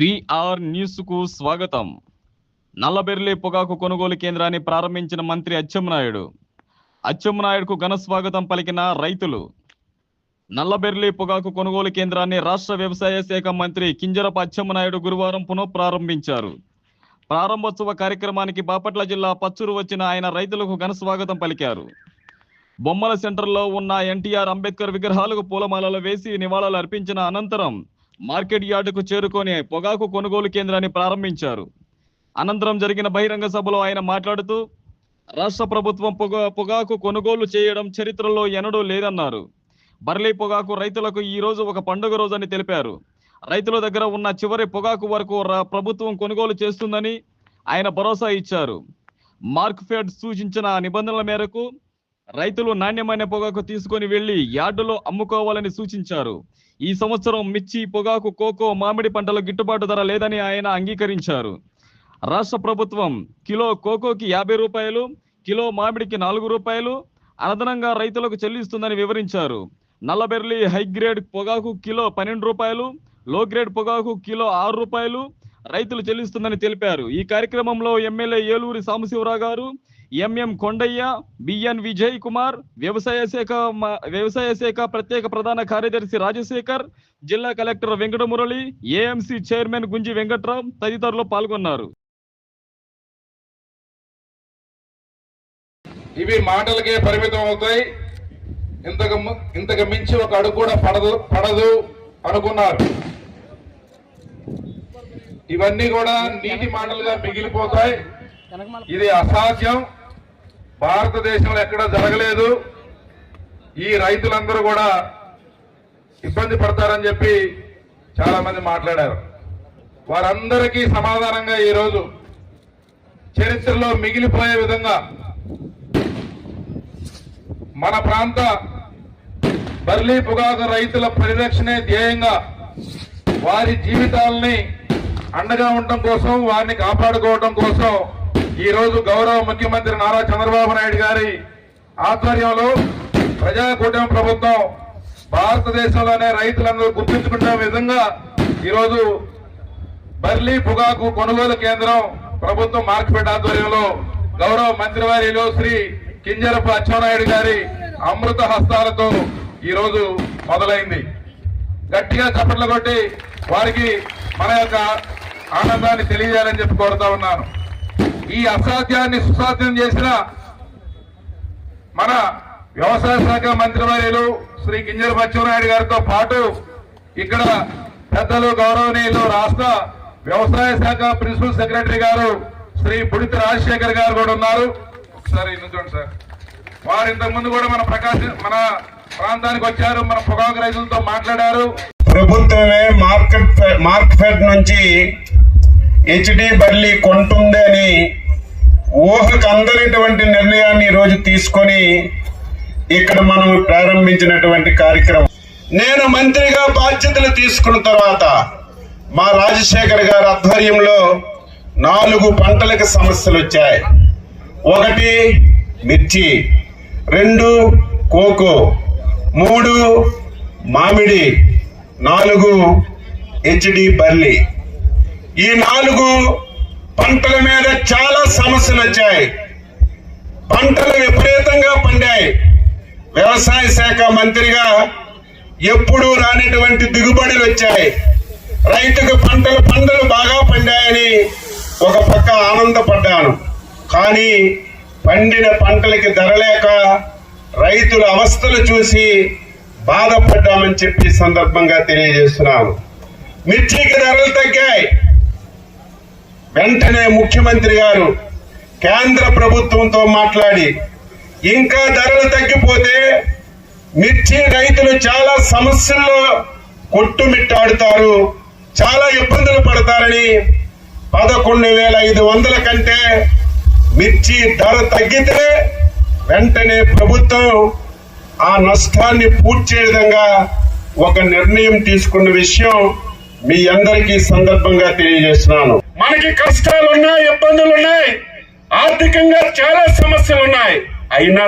BR న్యూస్కు స్వాగతం. నల్లబెర్లి పొగాకు కొనుగోలు కేంద్రాన్ని ప్రారంభించిన మంత్రి అచ్చెమ్మనాయుడు అచ్చెమ్మనాయుడుకు ఘన స్వాగతం పలికిన రైతులు. నల్లబెర్లి పొగాకు కొనుగోలు కేంద్రాన్ని రాష్ట్ర వ్యవసాయ శాఖ మంత్రి కింజరపు అచ్చెమ్మనాయుడు గురువారం పునఃప్రారంభించారు. ప్రారంభోత్సవ కార్యక్రమానికి బాపట్ల జిల్లా పచ్చూరు వచ్చిన ఆయన రైతులకు ఘన స్వాగతం పలికారు. బొమ్మల సెంటర్లో ఉన్న ఎన్టీఆర్ అంబేద్కర్ విగ్రహాలకు పూలమాలలు వేసి నివాళులు అర్పించిన అనంతరం మార్కెట్ యార్డుకు చేరుకొని పొగాకు కొనుగోలు కేంద్రాన్ని ప్రారంభించారు. అనంతరం జరిగిన బహిరంగ సభలో ఆయన మాట్లాడుతూ రాష్ట్ర ప్రభుత్వం పొగ పొగాకు కొనుగోలు చేయడం చరిత్రలో ఎన్నడూ లేదన్నారు. బర్లీ పొగాకు రైతులకు ఈ రోజు ఒక పండుగ రోజని తెలిపారు. రైతుల దగ్గర ఉన్న చివరి పొగాకు వరకు రా- ప్రభుత్వం కొనుగోలు చేస్తుందని ఆయన భరోసా ఇచ్చారు. మార్క్ ఫెడ్ సూచించిన నిబంధనల మేరకు రైతులు నాణ్యమైన పొగాకు తీసుకొని వెళ్ళి యార్డులో అమ్ముకోవాలని సూచించారు. ఈ సంవత్సరం మిర్చి పొగాకు కోకో మామిడి పంటలో గిట్టుబాటు ధర లేదని ఆయన అంగీకరించారు. రాష్ట్ర ప్రభుత్వం కిలో కోకోకి యాభై రూపాయలు కిలో మామిడికి నాలుగు రూపాయలు అదనంగా రైతులకు చెల్లిస్తుందని వివరించారు. నల్లబెర్లి హై గ్రేడ్ పొగాకు కిలో పన్నెండు రూపాయలు లో గ్రేడ్ పొగాకు కిలో ఆరు రూపాయలు రైతులు చెల్లిస్తుందని తెలిపారు. ఈ కార్యక్రమంలో ఎమ్మెల్యే ఏలూరి సాంబశివరావు గారు ఎంఎం కొండయ్య బిఎన్ విజయ్ కుమార్ వ్యవసాయ శాఖ వ్యవసాయ శాఖ ప్రత్యేక ప్రధాన కార్యదర్శి రాజశేఖర్ జిల్లా కలెక్టర్ వెంకటమురళి ఏఎంసీ చైర్మన్ గుంజి వెంకట్రావు తదితరులు పాల్గొన్నారు. ఇవి మాటలకే పరిమితం అవుతాయి. ఇంతకు ము- ఇంతకు మించి ఒక అడుగు కూడా పడదు పడదు అనుకున్నారు. ఇవన్నీ కూడా నీటి మాటలుగా మిగిలిపోతాయి. ఇది అసాధ్యం. భారతదేశంలో ఎక్కడ జరగలేదు. ఈ రైతులందరూ కూడా ఇబ్బంది పడతారని చెప్పి చాలా మంది మాట్లాడారు. వారందరికీ సమాధానంగా ఈరోజు చరిత్రలో మిగిలిపోయే విధంగా మన ప్రాంత బర్లీ పొగాకు రైతుల పరిరక్షణే ధ్యేయంగా వారి జీవితాలని అండగా ఉండటం కోసం వారిని కాపాడుకోవడం కోసం ఈ రోజు గౌరవ ముఖ్యమంత్రి నారా చంద్రబాబు నాయుడు గారి ఆధ్వర్యంలో ప్రజాకూటమి ప్రభుత్వం భారతదేశంలోనే రైతులందరూ గుర్తించుకునే విధంగా ఈరోజు బర్లీ పొగాకు కొనుగోలు కేంద్రం ప్రభుత్వం మార్కెట్ ఆధ్వర్యంలో గౌరవ మంత్రివర్యులు శ్రీ కింజరపు అచ్చెన్నాయుడు గారి అమృత హస్తాలతో ఈరోజు మొదలైంది. గట్టిగా చప్పట్లు కొట్టి వారికి మన యొక్క ఆనందాన్ని తెలియజేయాలని చెప్పి కోరుతా ఉన్నాను. ఈ అసాధ్యాన్ని సుసాధ్యం చేసిన మన వ్యవసాయ శాఖ మంత్రివర్యులు శ్రీ కింజరపు బచ్చనాయుడు గారితో పాటు ఇక్కడ పెద్దలు గౌరవనీయులు రాష్ట్ర వ్యవసాయ శాఖ ప్రిన్సిపల్ సెక్రటరీ గారు శ్రీ పుడిత రాజశేఖర్ గారు కూడా ఉన్నారు. ఒకసారి నుంచోండి సార్. వారు ఇంతకు ముందు కూడా మన ప్రకాశం మన ప్రాంతానికి వచ్చారు మన పొగాకు రైతులతో మాట్లాడారు. ప్రభుత్వమే మార్కెట్ ఫె- నుంచి హెచ్డి బర్లీ కొంటుంది అని ఊహకు అందరిటువంటి నిర్ణయాన్ని ఈరోజు రోజు తీసుకొని ఇక్కడ మనం ప్రారంభించినటువంటి కార్యక్రమం. నేను మంత్రిగా బాధ్యతలు తీసుకున్న తర్వాత మా రాజశేఖర్ గారి ఆధ్వర్యంలో నాలుగు పంటలకు సమస్యలు వచ్చాయి. ఒకటి మిర్చి రెండు కోకో మూడు మామిడి నాలుగు హెచ్డి బర్లీ. ఈ నాలుగు పంటల మీద చాలా సమస్యలు వచ్చాయి. పంటలు విపరీతంగా పండాయి. వ్యవసాయ శాఖ మంత్రిగా ఎప్పుడూ రానిటువంటి దిగుబడులు వచ్చాయి. రైతుకు పంటలు పంటలు బాగా పండాయని ఒక పక్క ఆనందపడ్డాను. కానీ పండిన పంటలకి ధర లేక రైతుల అవస్థలు చూసి బాధపడ్డామని చెప్పి సందర్భంగా తెలియజేస్తున్నాను. మిర్చికి ధరలు తగ్గాయి. వెంటనే ముఖ్యమంత్రి గారు కేంద్ర ప్రభుత్వంతో మాట్లాడి ఇంకా ధరలు తగ్గిపోతే మిర్చి రైతులు చాలా సమస్యల్లో కొట్టుమిట్టాడుతారు చాలా ఇబ్బందులు పడతారని పదకొండు వేల ఐదు వందల కంటే మిర్చి ధర తగ్గితే వెంటనే ప్రభుత్వం ఆ నష్టాన్ని పూడ్చే విధంగా ఒక నిర్ణయం తీసుకున్న విషయం మీ అందరికీ సందర్భంగా తెలియజేస్తున్నాను. మనకి కష్టాలు ఉన్నాయి ఇబ్బందులు ఉన్నాయి ఆర్థికంగా చాలా సమస్యలు ఉన్నాయి అయినా